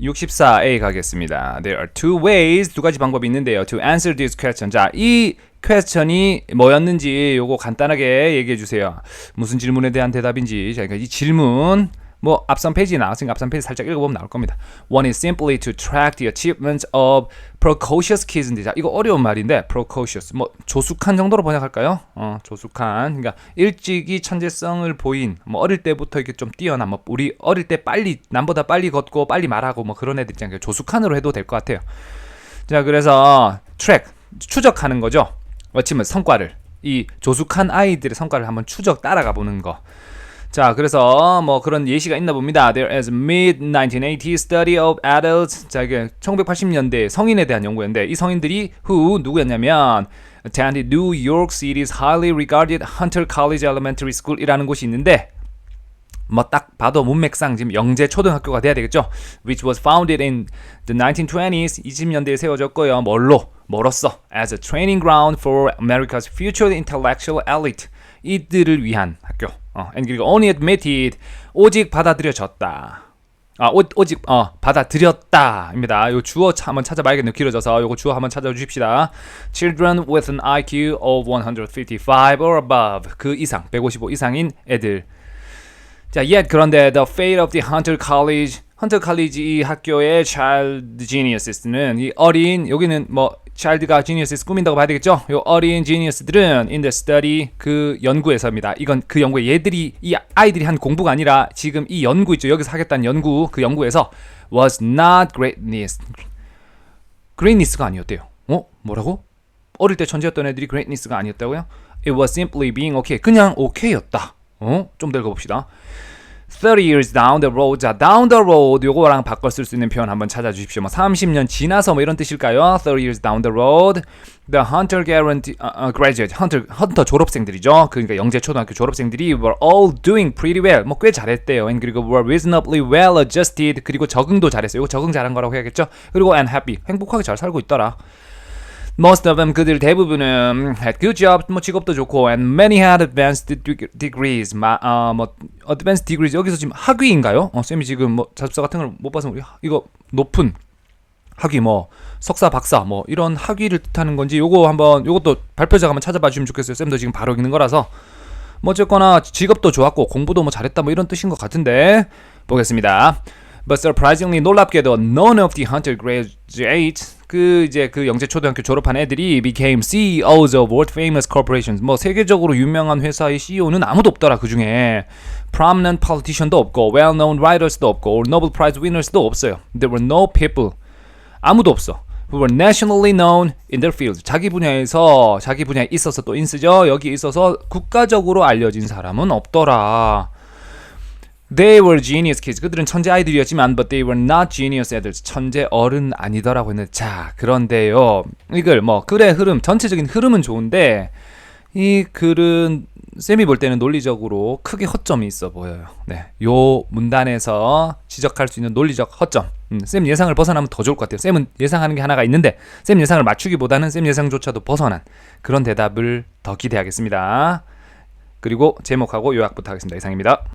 64A 가겠습니다. There are two ways 두 가지 방법이 있는데요. To answer this question. 자, 이 퀘스천이 뭐였는지 요거 간단하게 얘기해 주세요. 무슨 질문에 대한 대답인지. 자, 그러니까 이 질문 뭐 앞선 페이지 나왔으니까 앞선 페이지 살짝 읽어보면 나올 겁니다. One is simply to track the achievements of precocious kids인데 자 이거 어려운 말인데 precocious 뭐 조숙한 정도로 번역할까요? 어 조숙한 그러니까 일찍이 천재성을 보인 뭐 어릴 때부터 이렇게 좀 뛰어난 뭐 우리 어릴 때 빨리 남보다 빨리 걷고 빨리 말하고 뭐 그런 애들 있잖아요. 조숙한으로 해도 될 것 같아요. 자 그래서 트랙 추적하는 거죠. 어치면 성과를 이 조숙한 아이들의 성과를 한번 추적 따라가 보는 거. 자, 그래서 뭐 그런 예시가 있나 봅니다. There is a mid-1980 study of adults. 자, 이게 1980년대 성인에 대한 연구였는데 이 성인들이 who 누구였냐면 attended New York City's highly regarded Hunter College Elementary School이라는 곳이 있는데 뭐딱 봐도 문맥상 지금 영재 초등학교가 돼야 되겠죠. Which was founded in the 1920s 20년대에 세워졌고요. 뭘로? 뭐로써? As a training ground for America's future intellectual elite. 이들을 위한 학교. 어, and 그리고 only admitted 오직 받아들여졌다. 아, 오, 오직 어, 받아들였다입니다. 요 주어 차- 한번 찾아봐야겠네요. 길어져서 요거 주어 한번 찾아주십시다. Children with an IQ of 155 or above 그 이상 155 이상인 애들. 자, yet 그런데 the fate of the Hunter College 헌터 칼리지 이 학교의 child geniuses는 이 어린 여기는 뭐 child가 geniuses 꾸민다고 봐야 되겠죠? 요 어린 genius들은 in the study 그 연구에서입니다. 이건 그 연구에 얘들이 이 아이들이 한 공부가 아니라 지금 이 연구 있죠. 여기서 하겠다는 연구 그 연구에서 was not greatness greatness가 아니었대요. 어? 뭐라고? 어릴 때 천재였던 애들이 greatness가 아니었다고요? It was simply being okay. 그냥 okay였다. 어? 좀 더 읽어봅시다. 30 years down the road. 자, down the road 요거랑 바꿔 쓸 수 있는 표현 한번 찾아 주십시오. 뭐 30년 지나서 뭐 이런 뜻일까요? 30 years down the road. The hunter guarantee 어, 어, graduate hunter 헌터 졸업생들이죠. 그러니까 영재 초등학교 졸업생들이 were all doing pretty well. 뭐 꽤 잘했대요. and 그리고 were reasonably well adjusted. 그리고 적응도 잘했어요. 이거 적응 잘한 거라고 해야겠죠? 그리고 and happy. 행복하게 잘 살고 있더라. Most of them 그들 대부분은 had good jobs 뭐 직업도 좋고 and many had advanced de- degrees 마, 어, 뭐 advanced degrees 여기서 지금 학위인가요? 어, 쌤이 지금 뭐 자습서 같은 걸 못 봐서 우리 이거 높은 학위 뭐 석사 박사 뭐 이런 학위를 뜻하는 건지 요거 한번 요것도 발표자가 한번 찾아봐 주시면 좋겠어요. 쌤도 지금 바로 읽는 거라서 뭐 어쨌거나 직업도 좋았고 공부도 뭐 잘했다 뭐 이런 뜻인 것 같은데 보겠습니다. But surprisingly 놀랍게도 none of the hunter graduates 그 이제 그 영재 초등학교 졸업한 애들이 became CEOs of world famous corporations 뭐 세계적으로 유명한 회사의 CEO는 아무도 없더라 그 중에 prominent politician도 없고 well-known writers도 없고 Nobel Prize winners도 없어요. There were no people 아무도 없어. Who were nationally known in their field. 자기 분야에서 자기 분야에 있어서 또 인쓰죠. 여기 있어서 국가적으로 알려진 사람은 없더라. They were genius kids. 그들은 천재 아이들이었지만, but they were not genius adults. 천재 어른 아니더라고 했는데, 자, 그런데요. 이걸 뭐, 글의 흐름, 전체적인 흐름은 좋은데, 이 글은 쌤이 볼 때는 논리적으로 크게 허점이 있어 보여요. 네, 요 문단에서 지적할 수 있는 논리적 허점. 음, 쌤 예상을 벗어나면 더 좋을 것 같아요. 쌤은 예상하는 게 하나가 있는데 쌤 예상을 맞추기보다는 쌤 예상조차도 벗어난 그런 대답을 더 기대하겠습니다. 그리고 제목하고 요약부터 하겠습니다. 이상입니다.